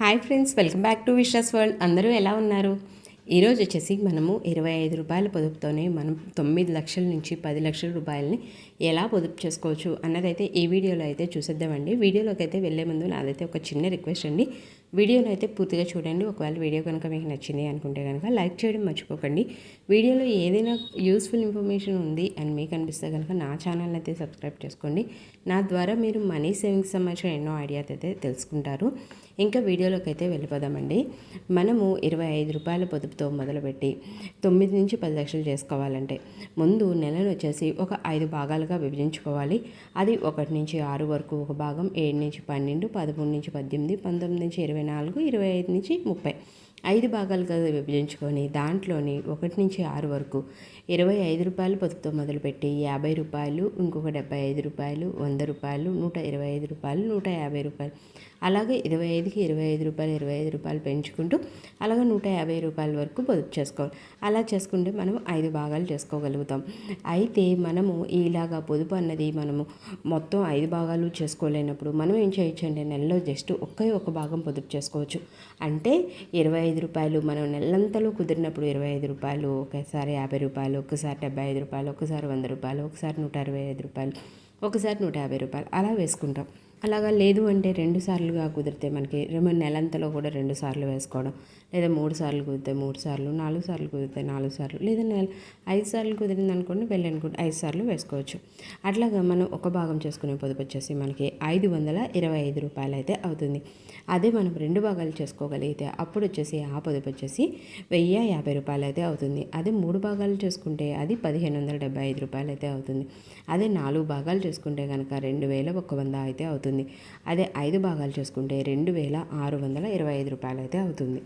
Hi friends welcome back to Vishwas world. అందరూ ఎలా ఉన్నారు? ఈరోజు వచ్చేసి మనము ఇరవై ఐదు రూపాయల పొదుపుతోనే మనం తొమ్మిది లక్షల నుంచి పది లక్షల రూపాయలని ఎలా పొదుపు చేసుకోవచ్చు అన్నదైతే ఈ వీడియోలో అయితే చూసేద్దామండి. వీడియోలోకి అయితే వెళ్ళే ముందు నాదైతే ఒక చిన్న రిక్వెస్ట్ అండి. వీడియోను అయితే పూర్తిగా చూడండి. ఒకవేళ వీడియో కనుక మీకు నచ్చింది అనుకుంటే కనుక లైక్ చేయడం మర్చిపోకండి. వీడియోలో ఏదైనా యూస్ఫుల్ ఇన్ఫర్మేషన్ ఉంది అని మీకు అనిపిస్తే కనుక నా ఛానల్ అయితే సబ్స్క్రైబ్ చేసుకోండి. నా ద్వారా మీరు మనీ సేవింగ్స్ సంబంధించిన ఎన్నో ఐడియాస్ అయితే తెలుసుకుంటారు. ఇంకా వీడియోలోకి అయితే వెళ్ళిపోదామండి. మనము ఇరవై ఐదు రూపాయల పొదుపుతో మొదలుపెట్టి తొమ్మిది నుంచి పది లక్షలు చేసుకోవాలంటే ముందు నెలను వచ్చేసి ఒక ఐదు భాగాలుగా విభజించుకోవాలి. అది ఒకటి నుంచి ఆరు వరకు ఒక భాగం ఏడు నుంచి పన్నెండు పదమూడు నుంచి పద్దెనిమిది పంతొమ్మిది నుంచి ఇరవై నాలుగు ఇరవై ఐదు నుంచి ముప్పై. ఐదు భాగాలుగా విభజించుకొని దాంట్లోని ఒకటి నుంచి ఆరు వరకు ఇరవై ఐదు రూపాయలు పొదుపుతో మొదలుపెట్టి యాభై రూపాయలు ఇంకొక డెబ్బై ఐదు రూపాయలు వంద రూపాయలు నూట ఇరవై ఐదు రూపాయలు నూట యాభై రూపాయలు. అలాగే ఇరవై ఐదుకి ఇరవై ఐదు రూపాయలు ఇరవై ఐదు రూపాయలు పెంచుకుంటూ అలాగే నూట యాభై రూపాయల వరకు పొదుపు చేసుకోవాలి. అలా చేసుకుంటే మనం ఐదు భాగాలు చేసుకోగలుగుతాం. అయితే మనము ఇలాగా పొదుపు అన్నది మనము మొత్తం ఐదు భాగాలు చేసుకోలేనప్పుడు మనం ఏం చేయొచ్చు అంటే నెలలో జస్ట్ ఒకే ఒక భాగం పొదుపు చేసుకోవచ్చు. అంటే ఇరవై ఐదు రూపాయలు మనం నెలంతలో కుదిరినప్పుడు ఇరవై ఐదు రూపాయలు ఒకసారి యాభై రూపాయలు ఒకసారి డెబ్బై ఐదు రూపాయలు ఒకసారి వంద రూపాయలు ఒకసారి నూట అరవై ఐదు రూపాయలు ఒకసారి నూట యాభై రూపాయలు అలా వేసుకుంటాం. అలాగా లేదు అంటే రెండు సార్లుగా కుదిరితే మనకి రెండు నెలంతలో కూడా రెండు సార్లు వేసుకోవడం. లేదా మూడు సార్లు కుదిరితే మూడు సార్లు నాలుగు సార్లు కుదిరితే నాలుగు సార్లు లేదా నెల ఐదు సార్లు కుదిరింది అనుకోండి వెళ్ళి కూడా ఐదు సార్లు వేసుకోవచ్చు. అట్లాగా మనం ఒక భాగం చేసుకునే పొదుపు వచ్చేసి మనకి ఐదు వందల ఇరవై ఐదు రూపాయలు అయితే అవుతుంది. అదే మనం రెండు భాగాలు చేసుకోగలిగితే అప్పుడు వచ్చేసి ఆ పొదుపు వచ్చేసి వెయ్యి యాభై రూపాయలు అయితే అవుతుంది. అదే మూడు భాగాలు చేసుకుంటే అది పదిహేను వందల డెబ్బై ఐదు రూపాయలు అయితే అవుతుంది. అదే నాలుగు భాగాలు చేసుకుంటే కనుక రెండు వేల ఒక వంద అయితే అవుతుంది. అదే ఐదు భాగాలు చేసుకుంటే రెండు వేల ఆరు వందల ఇరవై ఐదు రూపాయలు అయితే అవుతుంది.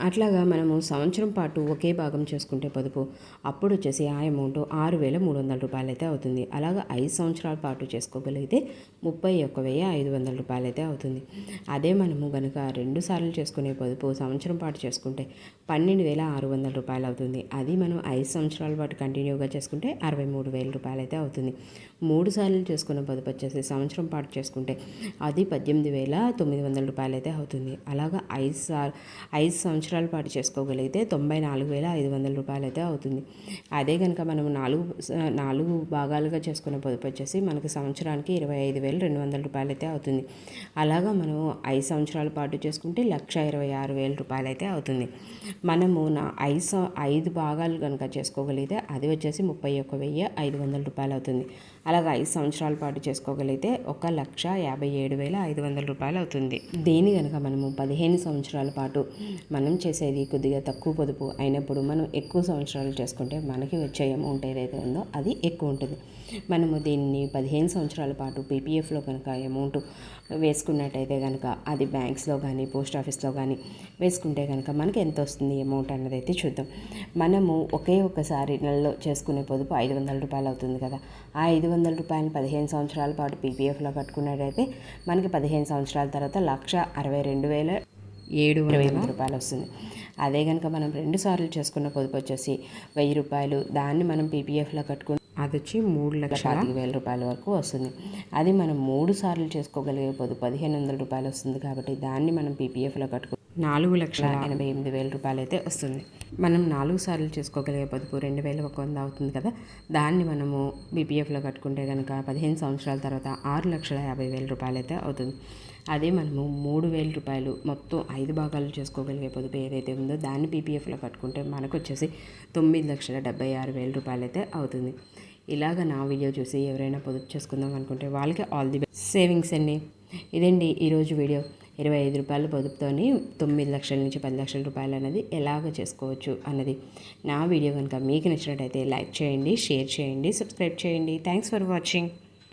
అట్లాగా మనము సంవత్సరం పాటు ఒకే భాగం చేసుకుంటే పొదుపు. అప్పుడు వచ్చేసి ఆ అమౌంట్ ఆరు వేల మూడు వందల రూపాయలు అయితే అవుతుంది. అలాగా ఐదు సంవత్సరాల పాటు చేసుకోగలిగితే ముప్పై ఒక్క వెయ్యి ఐదు వందల రూపాయలు అయితే అవుతుంది. అదే మనము కనుక రెండు సార్లు చేసుకునే పొదుపు సంవత్సరం పాటు చేసుకుంటే పన్నెండు వేల ఆరు వందల రూపాయలు అవుతుంది. అది మనం ఐదు సంవత్సరాల పాటు కంటిన్యూగా చేసుకుంటే అరవై మూడు వేల రూపాయలు అయితే అవుతుంది. మూడు సార్లు చేసుకున్న పొదుపు వచ్చేసి సంవత్సరం పాటు చేసుకుంటే అది పద్దెనిమిది వేల తొమ్మిది వందల రూపాయలు అయితే అవుతుంది. అలాగా ఐదు సార్ ఐదు సంవత్సరం పాటు చేసుకోగలిగితే తొంభై నాలుగు వేల ఐదు వందల రూపాయలు అయితే అవుతుంది. అదే కనుక మనం నాలుగు నాలుగు భాగాలుగా చేసుకున్న పొదుపు వచ్చేసి మనకు సంవత్సరానికి ఇరవై ఐదు వేలు రెండు వందల రూపాయలు అయితే అవుతుంది. అలాగా మనము ఐదు సంవత్సరాల పాటు చేసుకుంటే లక్ష ఇరవై ఆరు వేల రూపాయలు అయితే అవుతుంది. మనము నా ఐదు ఐదు భాగాలు కనుక చేసుకోగలిగితే అది వచ్చేసి ముప్పై ఒక్క వెయ్యి ఐదు వందల రూపాయలు అవుతుంది. అలాగే ఐదు సంవత్సరాల పాటు చేసుకోగలిగితే ఒక లక్ష యాభై ఏడు వేల ఐదు వందల రూపాయలు అవుతుంది. దీని కనుక మనము పదిహేను సంవత్సరాల పాటు మనం చేసేది కొద్దిగా తక్కువ పొదుపు అయినప్పుడు మనం ఎక్కువ సంవత్సరాలు చేసుకుంటే మనకి వచ్చే అమౌంట్ ఏదైతే ఉందో అది ఎక్కువ ఉంటుంది. మనము దీన్ని పదిహేను సంవత్సరాల పాటు పీపీఎఫ్లో కనుక అమౌంట్ వేసుకున్నట్టయితే కనుక అది బ్యాంక్స్లో కానీ పోస్ట్ ఆఫీస్లో కానీ వేసుకుంటే కనుక మనకి ఎంత వస్తుంది అమౌంట్ అన్నది అయితే చూద్దాం. మనము ఒకే ఒక్కసారి నెలలో చేసుకునే పొదుపు ఐదు వందల రూపాయలు అవుతుంది కదా. ఆ ఐదు వందల రూపాయలు పదిహేను సంవత్సరాల పాటు పీపీఎఫ్లో కట్టుకున్నట్టయితే మనకి పదిహేను సంవత్సరాల తర్వాత లక్ష అరవై రెండు వేల ఏడు ఇరవై ఎనిమిది రూపాయలు వస్తుంది అదే కనుక మనం రెండు సార్లు చేసుకున్న పొదుపు వచ్చేసి వెయ్యి రూపాయలు దాన్ని మనం పీపీఎఫ్లో కట్టుకుని అది వచ్చి మూడు లక్షల వేల రూపాయల వరకు వస్తుంది. అది మనం మూడు సార్లు చేసుకోగలిగే పొదుపు పదిహేను వందల రూపాయలు వస్తుంది కాబట్టి దాన్ని మనం పీపీఎఫ్లో కట్టుకు నాలుగు లక్షల ఎనభై ఎనిమిది వేల రూపాయలు అయితే వస్తుంది. మనం నాలుగు సార్లు చేసుకోగలిగే పొదుపు రెండు వేల ఒక వంద అవుతుంది కదా? దాన్ని మనము బీపీఎఫ్లో కట్టుకుంటే కనుక పదిహేను సంవత్సరాల తర్వాత ఆరు లక్షల యాభై వేల రూపాయలు అయితే అవుతుంది. అదే మనము మూడు వేల రూపాయలు మొత్తం ఐదు భాగాలు చేసుకోగలిగే పొదుపు ఏదైతే ఉందో దాన్ని పీపీఎఫ్లో కట్టుకుంటే మనకు వచ్చేసి తొమ్మిది లక్షల డెబ్బై ఆరు వేల రూపాయలు అయితే అవుతుంది. ఇలాగ నా వీడియో చూసి ఎవరైనా పొదుపు చేసుకుందాం అనుకుంటే వాళ్ళకి ఆల్ ది బెస్ట్. సేవింగ్స్ అండి. ఇదండి ఈరోజు వీడియో. ఇరవై ఐదు రూపాయల పొదుపుతోని తొమ్మిది లక్షల నుంచి పది లక్షల రూపాయలు అనేది ఎలాగ చేసుకోవచ్చు అన్నది నా వీడియో కనుక మీకు నచ్చినట్టయితే లైక్ చేయండి షేర్ చేయండి సబ్స్క్రైబ్ చేయండి. Thanks for watching.